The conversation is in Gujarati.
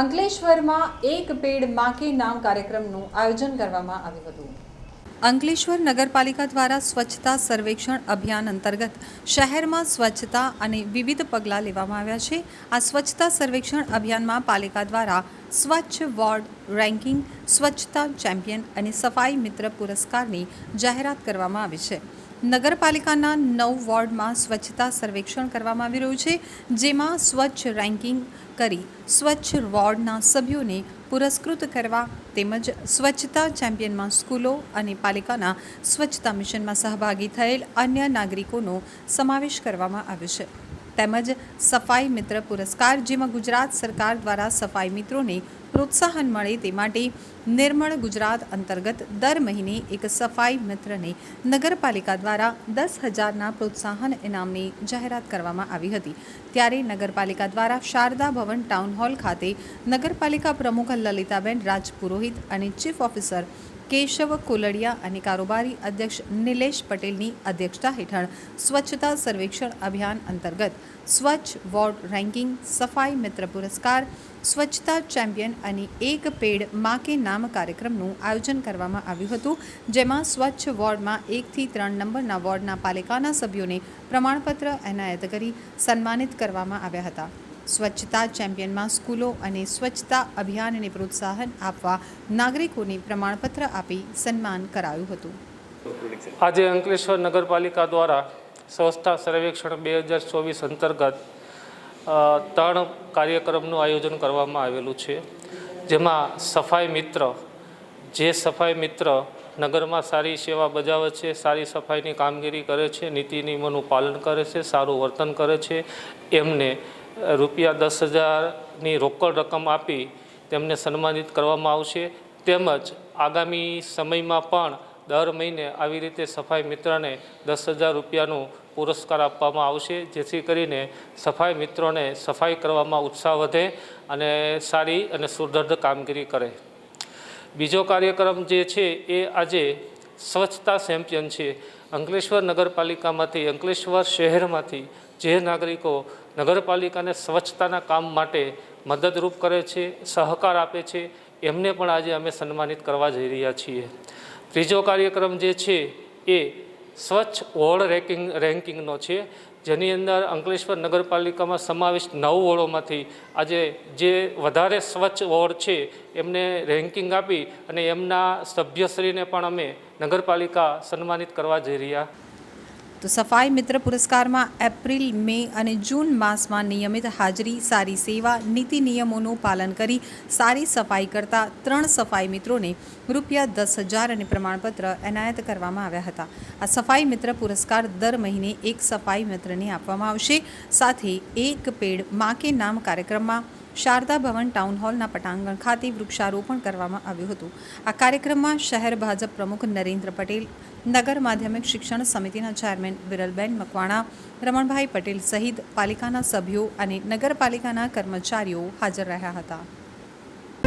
અંકલેશ્વરમાં એક પેડ માકે નામ કાર્યક્રમનું આયોજન કરવામાં આવ્યું હતું. અંકલેશ્વર નગરપાલિકા દ્વારા સ્વચ્છતા સર્વેક્ષણ અભિયાન અંતર્ગત શહેરમાં સ્વચ્છતા અને વિવિધ પગલાં લેવામાં આવ્યા છે. આ સ્વચ્છતા સર્વેક્ષણ અભિયાનમાં પાલિકા દ્વારા સ્વચ્છ વોર્ડ રેન્કિંગ, સ્વચ્છતા ચેમ્પિયન અને સફાઈ મિત્ર પુરસ્કારની જાહેરાત કરવામાં આવી છે. નગરપાલિકાના નવ વોર્ડમાં સ્વચ્છતા સર્વેક્ષણ કરવામાં આવી રહ્યું છે, જેમાં સ્વચ્છ રેન્કિંગ કરી સ્વચ્છ વોર્ડના સભ્યોને પુરસ્કૃત કરવા તેમજ સ્વચ્છતા ચેમ્પિયનમાં સ્કૂલો અને પાલિકાના સ્વચ્છતા મિશનમાં સહભાગી થયેલ અન્ય નાગરિકોનો સમાવેશ કરવામાં આવ્યો છે. તેમજ સફાઈ મિત્ર પુરસ્કાર, જેમાં ગુજરાત સરકાર દ્વારા સફાઈ મિત્રોને પ્રોત્સાહન મળે તે માટે નિર્મળ ગુજરાત અંતર્ગત દર મહિને એક સફાઈ મિત્રને નગરપાલિકા દ્વારા દસ હજારના પ્રોત્સાહન ઇનામની જાહેરાત કરવામાં આવી હતી. ત્યારે નગરપાલિકા દ્વારા શારદા ભવન ટાઉન હોલ ખાતે નગરપાલિકા પ્રમુખ લલિતાબેન રાજપુરોહિત અને ચીફ ઓફિસર કેશવ કોલડિયા અને કારોબારી અધ્યક્ષ નિલેશ પટેલની અધ્યક્ષતા હેઠળ સ્વચ્છતા સર્વેક્ષણ અભિયાન અંતર્ગત સ્વચ્છ વોર્ડ રેન્કિંગ, સફાઈ મિત્ર પુરસ્કાર, સ્વચ્છતા ચેમ્પિયન અને એક પેડ મા કે નામ કાર્યક્રમનું આયોજન કરવામાં આવ્યું હતું, જેમાં સ્વચ્છ વોર્ડમાં એકથી ત્રણ નંબરના વોર્ડના પાલિકાના સભ્યોને પ્રમાણપત્ર એનાયત કરી સન્માનિત કરવામાં આવ્યા હતા. સ્વચ્છતા ચેમ્પિયનમાં સ્કૂલો અને સ્વચ્છતા અભિયાનને પ્રોત્સાહન આપવા નાગરિકોને પ્રમાણપત્ર આપી સન્માન કરાયું હતું. આજે અંકલેશ્વર નગરપાલિકા દ્વારા સ્વચ્છતા સર્વેક્ષણ બે હજાર ચોવીસ અંતર્ગત ત્રણ કાર્યક્રમનું આયોજન કરવામાં આવેલું છે, જેમાં સફાઈ મિત્ર, જે સફાઈ મિત્ર નગરમાં સારી સેવા બજાવે છે, સારી સફાઈની કામગીરી કરે છે નીતિ નિયમોનું પાલન કરે છે, સારું વર્તન કરે છે, એમને રૂપિયા દસ હજારની રોકડ રકમ આપી તેમને સન્માનિત કરવામાં આવશે. તેમજ આગામી સમયમાં પણ દર મહિને આવી રીતે સફાઈ મિત્રને દસ હજાર રૂપિયાનું પુરસ્કાર આપવામાં આવશે, જેથી કરીને સફાઈ મિત્રોને સફાઈ કરવામાં ઉત્સાહ વધે અને સારી અને સુદૃઢ કામગીરી કરે. બીજો કાર્યક્રમ જે છે એ આજે સ્વચ્છતા ચેમ્પિયન છે. અંકલેશ્વર નગરપાલિકામાંથી, અંકલેશ્વર શહેરમાંથી જે નાગરિકો નગરપાલિકાને સ્વચ્છતાના કામ માટે મદદરૂપ કરે છે, સહકાર આપે છે, એમને પણ આજે અમે સન્માનિત કરવા જઈ રહ્યા છીએ. ત્રીજો કાર્યક્રમ જે છે એ સ્વચ્છ વોર્ડ રેન્કિંગ રેન્કિંગનો છે. જેની અંદર અંકલેશ્વર નગરપાલિકામાં સમાવિષ્ટ નવ વોર્ડોમાંથી આજે જે વધારે સ્વચ્છ વોર્ડ છે, એમને રેન્કિંગ આપી અને એમના સભ્યશ્રીને પણ અમે નગરપાલિકા સન્માનિત કરવા જઈ રહ્યા. તો સફાઈ મિત્ર પુરસ્કારમાં એપ્રિલ, મે અને જૂન માસમાં નિયમિત હાજરી, સારી સેવા, નીતિ નિયમોનું પાલન કરી સારી સફાઈ કરતા ત્રણ સફાઈ મિત્રોને રૂપિયા દસ હજાર અને પ્રમાણપત્ર એનાયત કરવામાં આવ્યા હતા. આ સફાઈ મિત્ર પુરસ્કાર દર મહિને એક સફાઈ મિત્રને આપવામાં આવશે. સાથે એક પેડમાં કે નામ કાર્યક્રમમાં શારદા ભવન ટાઉન હોલના પટાંગણ ખાતે વૃક્ષારોપણ કરવામાં આવ્યું હતું. આ કાર્યક્રમમાં શહેર ભાજપ પ્રમુખ નરેન્દ્ર પટેલ, નગર માધ્યમિક શિક્ષણ સમિતિના ચેરમેન વિરલબેન મકવાણા, રમણભાઈ પટેલ સહિત પાલિકાના સભ્યો અને નગરપાલિકાના કર્મચારીઓ હાજર રહ્યા હતા.